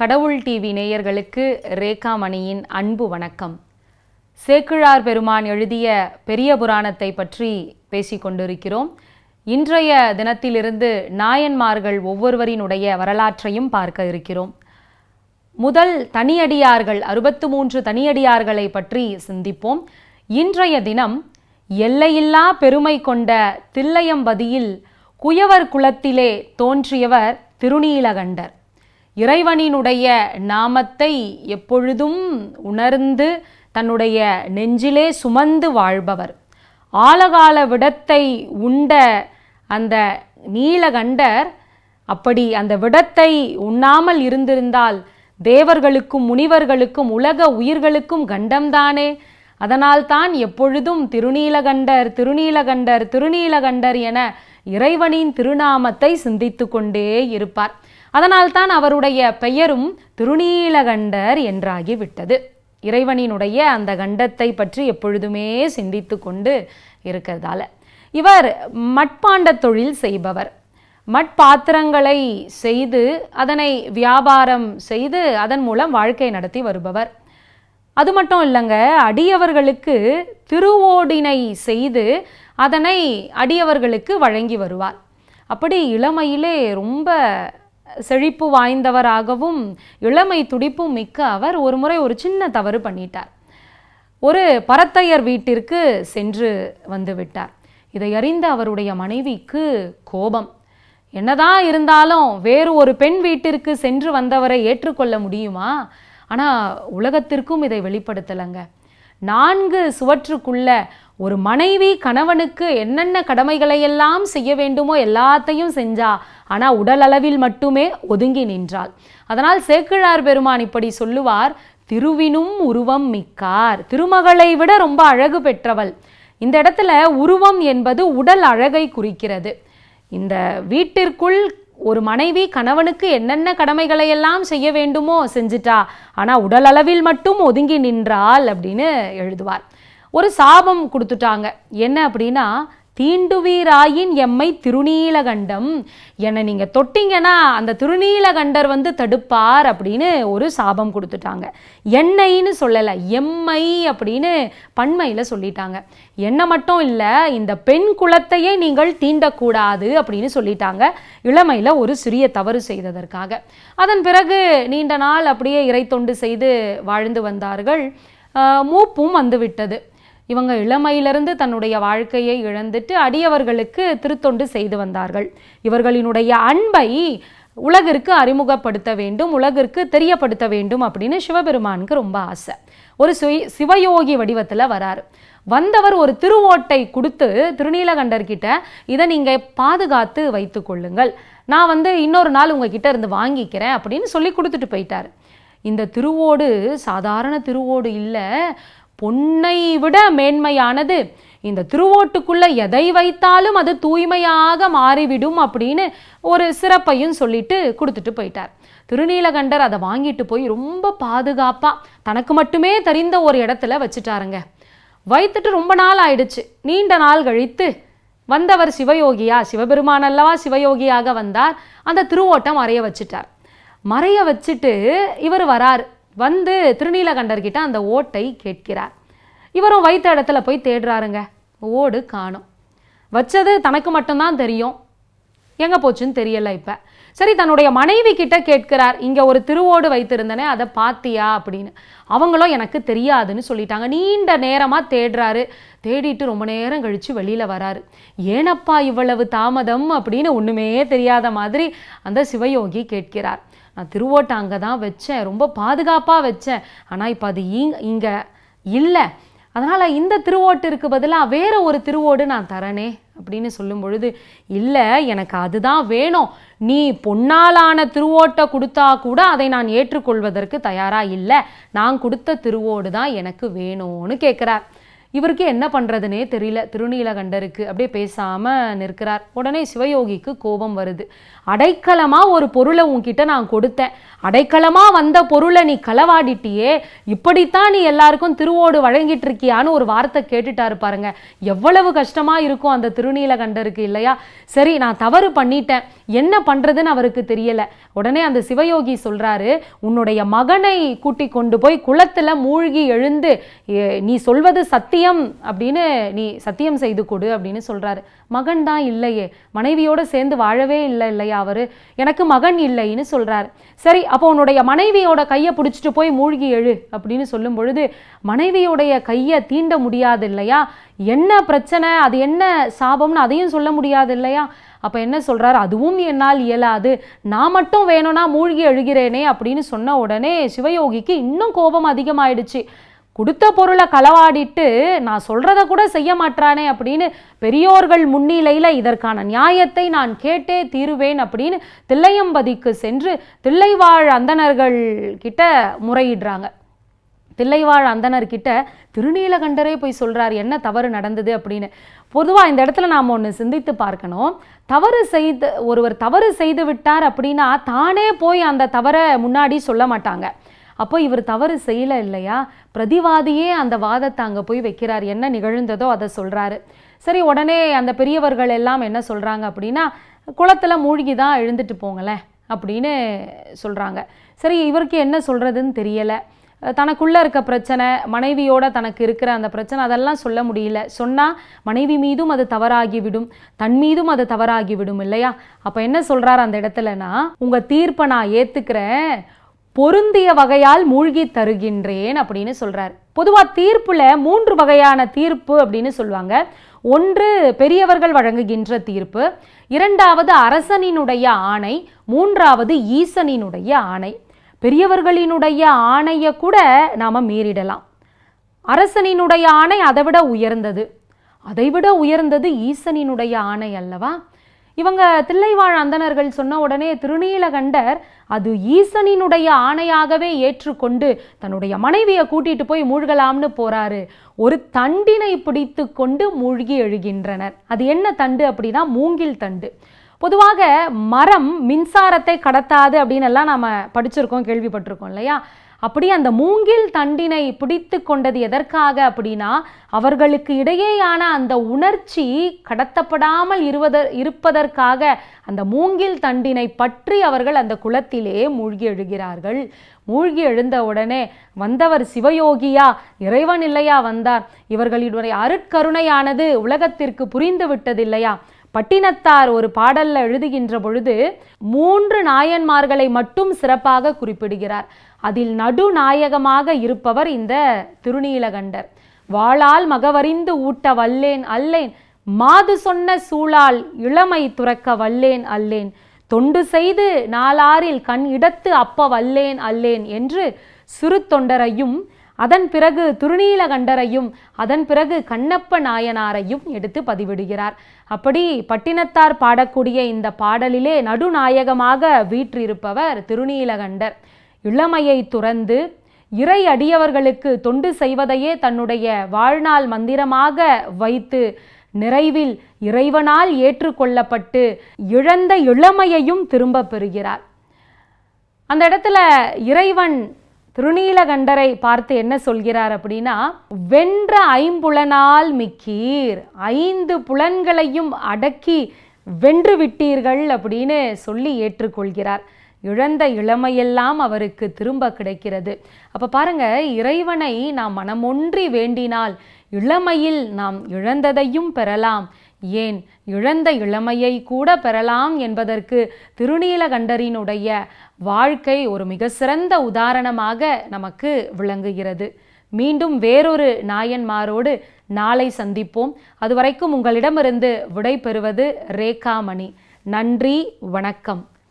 கடவுள் டிவி நேயர்களுக்கு ரேகா மணியின் அன்பு வணக்கம். சேக்கிழார் பெருமான் எழுதிய பெரிய புராணத்தை பற்றி பேசிக் கொண்டிருக்கிறோம். இன்றைய தினத்திலிருந்து நாயன்மார்கள் ஒவ்வொருவரினுடைய வரலாற்றையும் பார்க்க இருக்கிறோம். முதல் தனியடியார்கள் அறுபத்து மூன்று தனியடியார்களை பற்றி சிந்திப்போம். இன்றைய தினம் எல்லையில்லா பெருமை கொண்ட தில்லையம்பதியில் குயவர் குலத்திலே தோன்றியவர் திருநீலகண்டர். இறைவனினுடைய நாமத்தை எப்பொழுதும் உணர்ந்து தன்னுடைய நெஞ்சிலே சுமந்து வாழ்பவர். ஆலகால விடத்தை உண்ட அந்த நீலகண்டர் அப்படி அந்த விடத்தை உண்ணாமல் இருந்திருந்தால் தேவர்களுக்கும் முனிவர்களுக்கும் உலக உயிர்களுக்கும் கண்டம்தானே? அதனால்தான் எப்பொழுதும் திருநீலகண்டர் திருநீலகண்டர் திருநீலகண்டர் என இறைவனின் திருநாமத்தை சிந்தித்து கொண்டே இருப்பார். அதனால்தான் அவருடைய பெயரும் திருநீலகண்டர் என்றாகிவிட்டது. இறைவனினுடைய அந்த கண்டத்தை பற்றி எப்பொழுதுமே சிந்தித்து கொண்டு இருக்கிறதால. இவர் மட்பாண்ட தொழில் செய்பவர். மட்பாத்திரங்களை செய்து அதனை வியாபாரம் செய்து அதன் மூலம் வாழ்க்கை நடத்தி வருபவர். அது மட்டும் இல்லைங்க அடியவர்களுக்கு திருவோடினை செய்து அதனை அடியவர்களுக்கு வழங்கி வருவார். அப்படி இளமையிலே ரொம்ப செழிப்பு வாய்ந்தவராகவும் இளமை துடிப்பும் மிக்க அவர் ஒரு முறை ஒரு சின்ன தவறு பண்ணிட்டார். ஒரு பரத்தையர் வீட்டிற்கு சென்று வந்து விட்டார். இதை அறிந்த அவருடைய மனைவிக்கு கோபம். என்னதான் இருந்தாலும் வேறு ஒரு பெண் வீட்டிற்கு சென்று வந்தவரை ஏற்றுக்கொள்ள முடியுமா? ஆனால் உலகத்திற்கும் இதை வெளிப்படுத்தலைங்க. நான்கு சுவற்றுக்குள்ள ஒரு மனைவி கணவனுக்கு என்னென்ன கடமைகளை எல்லாம் செய்ய வேண்டுமோ எல்லாத்தையும் செஞ்சா ஆனால் உடலளவில் மட்டுமே ஒதுங்கி நின்றாள். அதனால் சேக்கிழார் பெருமான் இப்படி சொல்லுவார் திருவினும் உருவம் மிக்கார். திருமகளை விட ரொம்ப அழகு பெற்றவள். இந்த இடத்துல உருவம் என்பது உடல் அழகை குறிக்கிறது. இந்த வீட்டிற்குள் ஒரு மனைவி கணவனுக்கு என்னென்ன கடமைகளை எல்லாம் செய்ய வேண்டுமோ செஞ்சிட்டா ஆனால் உடலளவில் மட்டும் ஒதுங்கி நின்றாள் அப்படின்னு எழுதுவார். ஒரு சாபம் கொடுத்துட்டாங்க. என்ன அப்படின்னா தீண்டுவீராயின் எம்மை திருநீலகண்டம். என்னை நீங்கள் தொட்டிங்கன்னா அந்த திருநீலகண்டர் வந்து தடுப்பார் அப்படின்னு ஒரு சாபம் கொடுத்துட்டாங்க. என்னைன்னு சொல்லலை எம்மை அப்படின்னு பண்மையில் சொல்லிட்டாங்க. என்ன மட்டும் இல்லை இந்த பெண் குலத்தையே நீங்கள் தீண்டக்கூடாது அப்படின்னு சொல்லிட்டாங்க. இளமையில் ஒரு சிறிய தவறு செய்ததற்காக. அதன் பிறகு நீண்ட நாள் அப்படியே இறை தொண்டு செய்து வாழ்ந்து வந்தார்கள். மூப்பும் வந்துவிட்டது. இவங்க இளமையிலிருந்து தன்னுடைய வாழ்க்கையை இழந்துட்டு அடியவர்களுக்கு திருத்தொண்டு செய்து வந்தார்கள். இவர்களினுடைய அன்பை உலகிற்கு அறிமுகப்படுத்த வேண்டும் உலகிற்கு தெரியப்படுத்த வேண்டும் அப்படின்னு சிவபெருமானுக்கு ரொம்ப ஆசை. ஒரு சுய சிவயோகி வடிவத்தில் வராரு. வந்தவர் ஒரு திருவோட்டை கொடுத்து திருநீலகண்டர்கிட்ட இதை நீங்கள் பாதுகாத்து வைத்து கொள்ளுங்கள். நான் வந்து இன்னொரு நாள் உங்ககிட்ட இருந்து வாங்கிக்கிறேன் அப்படின்னு சொல்லி கொடுத்துட்டு போயிட்டார். இந்த திருவோடு சாதாரண திருவோடு இல்லை பொன்னை விட மேன்மையானது. இந்த திருவோட்டுக்குள்ள எதை வைத்தாலும் அது தூய்மையாக மாறிவிடும் அப்படின்னு ஒரு சிறப்பையும் சொல்லிட்டு கொடுத்துட்டு போயிட்டார். திருநீலகண்டர் அதை வாங்கிட்டு போய் ரொம்ப பாதுகாப்பாக தனக்கு மட்டுமே தெரிந்த ஒரு இடத்துல வச்சுட்டாருங்க. வைத்துட்டு ரொம்ப நாள் ஆயிடுச்சு. நீண்ட நாள் கழித்து வந்தவர் சிவயோகியா சிவபெருமான் அல்லவா சிவயோகியாக வந்தார். அந்த திருவோட்டம் மறைய வச்சுட்டார். மறைய வச்சுட்டு இவர் வரார். வந்து திருநீலகண்டர்கிட்ட அந்த ஓட்டை கேட்கிறார். இவரும் வைத்த இடத்துல போய் தேடுறாருங்க. ஓடு காணும். வச்சது தனக்கு மட்டும்தான் தெரியும். எங்கே போச்சுன்னு தெரியல இப்போ. சரி தன்னுடைய மனைவி கிட்ட கேட்கிறார். இங்கே ஒரு திருவோடு வைத்திருந்தனே அதை பாத்தியா அப்படின்னு. அவங்களும் எனக்கு தெரியாதுன்னு சொல்லிட்டாங்க. நீண்ட நேரமாக தேடுறாரு. தேடிட்டு ரொம்ப நேரம் கழித்து வெளியில் வராரு. ஏனப்பா இவ்வளவு தாமதம்? அப்படின்னு ஒன்றுமே தெரியாத மாதிரி அந்த சிவயோகி கேட்கிறார். நான் திருவோட்டை அங்கே தான் வச்சேன். ரொம்ப பாதுகாப்பாக வச்சேன். ஆனால் இப்போ அது இங் இங்கே இல்லை. அதனால் இந்த திருவோட்டிற்கு பதிலாக வேறு ஒரு திருவோடு நான் தரனே அப்படின்னு சொல்லும் பொழுது இல்லை எனக்கு அதுதான் வேணும். நீ பொன்னாலான திருவோட்டை கொடுத்தா கூட அதை நான் ஏற்றுக்கொள்வதற்கு தயாராக இல்லை. நான் கொடுத்த திருவோடு தான் எனக்கு வேணும்னு கேட்குறார் இவருக்கு என்ன பண்ணுறதுனே தெரியல. திருநீலகண்டருக்கு அப்படியே பேசாமல் நிற்கிறார். உடனே சிவயோகிக்கு கோபம் வருது. அடைக்கலமாக ஒரு பொருளை உன்கிட்ட நான் கொடுத்தேன். அடைக்கலமாக வந்த பொருளை நீ களவாடிட்டியே. இப்படித்தான் நீ எல்லாருக்கும் திருவோடு வழங்கிட்டு இருக்கியான்னு ஒரு வார்த்தை கேட்டுட்டாரு பாருங்க. எவ்வளவு கஷ்டமாக இருக்கும் அந்த திருநீலகண்டருக்கு இல்லையா? சரி நான் தவறு பண்ணிட்டேன். என்ன பண்ணுறதுன்னு அவருக்கு தெரியலை. உடனே அந்த சிவயோகி சொல்கிறாரு உன்னுடைய மகனை கூட்டி கொண்டு போய் குளத்தில் மூழ்கி எழுந்து நீ சொல்வது சத்தியம் அப்படின்னு நீ சத்தியம் செய்து கொடு அப்படின்னு சொல்கிறாரு மகன் தான் இல்லையே மனைவியோடு சேர்ந்து வாழவே இல்லை இல்லையா அவர்? எனக்கு மகன் இல்லைன்னு சொல்கிறார் சரி அப்போ உன்னுடைய மனைவியோட கையை பிடிச்சிட்டு போய் மூழ்கி எழு அப்படின்னு சொல்லும் பொழுது மனைவியோடைய கையை தீண்ட முடியாது இல்லையா? என்ன பிரச்சனை? அது என்ன சாபம்னு அதையும் சொல்ல முடியாது இல்லையா? அப்போ என்ன சொல்கிறார் அதுவும் என்னால் இயலாது. நான் மட்டும் வேணும்னா மூழ்கி எழுகிறேனே அப்படின்னு சொன்ன உடனே சிவயோகிக்கு இன்னும் கோபம் அதிகமாயிடுச்சு. கொடுத்த பொருளை களவாடிட்டு நான் சொல்கிறத கூட செய்ய மாட்டானே அப்படின்னு பெரியோர்கள் முன்னிலையில் இதற்கான நியாயத்தை நான் கேட்டே தீருவேன் அப்படின்னு தில்லையம்பதிக்கு சென்று தில்லைவாழ் அந்தணர்கள் கிட்ட முறையிடுறாங்க. தில்லைவாழ் அந்தனர்கிட்ட திருநீலகண்டரே போய் சொல்கிறார் என்ன தவறு நடந்தது? அப்படின்னு. பொதுவாக இந்த இடத்துல நாம் ஒன்று சிந்தித்து பார்க்கணும். தவறு செய்து ஒருவர் தவறு செய்து விட்டார் அப்படின்னா தானே போய் அந்த தவறை முன்னாடி சொல்ல மாட்டாங்க. அப்போ இவர் தவறு செய்யல இல்லையா? பிரதிவாதியே அந்த வாதத்தை அங்கே போய் வைக்கிறார். என்ன நிகழ்ந்ததோ அதை சொல்கிறாரு சரி உடனே அந்த பெரியவர்கள் எல்லாம் என்ன சொல்கிறாங்க அப்படின்னா குளத்தில் மூழ்கி தான் எழுந்துட்டு போங்களேன் அப்படின்னு சொல்கிறாங்க சரி இவருக்கு என்ன சொல்கிறதுன்னு தெரியலை. தனக்குள்ளே இருக்க பிரச்சனை மனைவியோட தனக்கு இருக்கிற அந்த பிரச்சனை அதெல்லாம் சொல்ல முடியல. சொன்னால் மனைவி மீதும் அது தவறாகிவிடும் தன் மீதும் அது தவறாகிவிடும் இல்லையா? அப்போ என்ன சொல்கிறார் அந்த இடத்துலனா உங்கள் தீர்ப்பை நான் ஏற்றுக்கிறேன் பொருந்திய வகையால் மூழ்கி தருகின்றேன் அப்படின்னு சொல்கிறார் பொதுவாக தீர்ப்பில் மூன்று வகையான தீர்ப்பு அப்படின்னு சொல்லுவாங்க. ஒன்று பெரியவர்கள் வழங்குகின்ற தீர்ப்பு. இரண்டாவது அரசனினுடைய ஆணை. மூன்றாவது ஈசனினுடைய ஆணை. பெரியவர்களினுடைய ஆணையை கூட நாம் மீறிடலாம். அரசனினுடைய ஆணை அதை விட உயர்ந்தது. அதைவிட உயர்ந்தது ஈசனினுடைய ஆணை அல்லவா? இவங்க தில்லைவாழ் அந்தணர்கள் சொன்ன உடனே திருநீலகண்டர் அது ஈசனினுடைய ஆணையாகவே ஏற்றுக்கொண்டு தன்னுடைய மனைவியை கூட்டிட்டு போய் மூழ்கலாம்னு போறாரு. ஒரு தண்டினை பிடித்து கொண்டு மூழ்கி எழுகின்றனர். அது என்ன தண்டு அப்படின்னா மூங்கில் தண்டு. பொதுவாக மரம் மின்சாரத்தை கடத்தாது அப்படின்னு எல்லாம் நாம படிச்சிருக்கோம் கேள்விப்பட்டிருக்கோம் இல்லையா? அப்படி அந்த மூங்கில் தண்டினை பிடித்து கொண்டது எதற்காக அப்படின்னா அவர்களுக்கு இடையேயான அந்த உணர்ச்சி கடத்தப்படாமல் இருவத இருப்பதற்காக அந்த மூங்கில் தண்டினை பற்றி அவர்கள் அந்த குளத்திலே மூழ்கி எழுகிறார்கள். மூழ்கி எழுந்த உடனே வந்தவர் சிவயோகியா இறைவன் இல்லையா வந்தார்? இவர்களுடைய அருட்கருணையானது உலகத்திற்கு புரிந்து விட்டதில்லையா பட்டினத்தார் ஒரு பாடல்ல எழுதுகின்ற பொழுது மூன்று நாயன்மார்களை மட்டும் சிறப்பாக குறிப்பிடுகிறார். அதில் நடுநாயகமாக இருப்பவர் இந்த திருநீலகண்டர். வாளால் மகவறிந்து ஊட்ட வல்லேன் அல்லேன் மாது சொன்ன சூழால் இளமை துறக்க வல்லேன் அல்லேன் தொண்டு செய்து நாளாரில் கண் இடத்து அப்ப வல்லேன் அல்லேன் என்று சிறு தொண்டரையும் அதன் பிறகு திருநீலகண்டரையும் அதன் பிறகு கண்ணப்ப நாயனாரையும் எடுத்து பதிவிடுகிறார். அப்படி பட்டினத்தார் பாடக்கூடிய இந்த பாடலிலே நடுநாயகமாக வீற்றிருப்பவர் திருநீலகண்டர். இளமையை துறந்து இறை அடியவர்களுக்கு தொண்டு செய்வதையே தன்னுடைய வாழ்நாள் மந்திரமாக வைத்து நிறைவில் இறைவனால் ஏற்றுக்கொள்ளப்பட்டு இழந்த இளமையையும் திரும்பப் பெறுகிறார். அந்த இடத்துல இறைவன் திருநீலகண்டரை பார்த்து என்ன சொல்கிறார் அப்படின்னா வென்ற ஐம்புலனால் மிக்கீர் ஐந்து புலன்களையும் அடக்கி வென்று விட்டீர்கள் அப்படின்னு சொல்லி ஏற்றுக்கொள்கிறார். இழந்த இளமையெல்லாம் அவருக்கு திரும்ப கிடைக்கிறது. அப்போ பாருங்க இறைவனை நாம் மனமொன்றி வேண்டினால் இளமையில் நாம் இழந்ததையும் பெறலாம். ஏன் இழந்த இளமையை கூட பெறலாம் என்பதற்கு திருநீலகண்டரினுடைய வாழ்க்கை ஒரு மிக சிறந்த உதாரணமாக நமக்கு விளங்குகிறது. மீண்டும் வேறொரு நாயன்மாரோடு நாளை சந்திப்போம். அதுவரைக்கும் உங்களிடமிருந்து விடை பெறுவது ரேகாமணி. நன்றி வணக்கம்.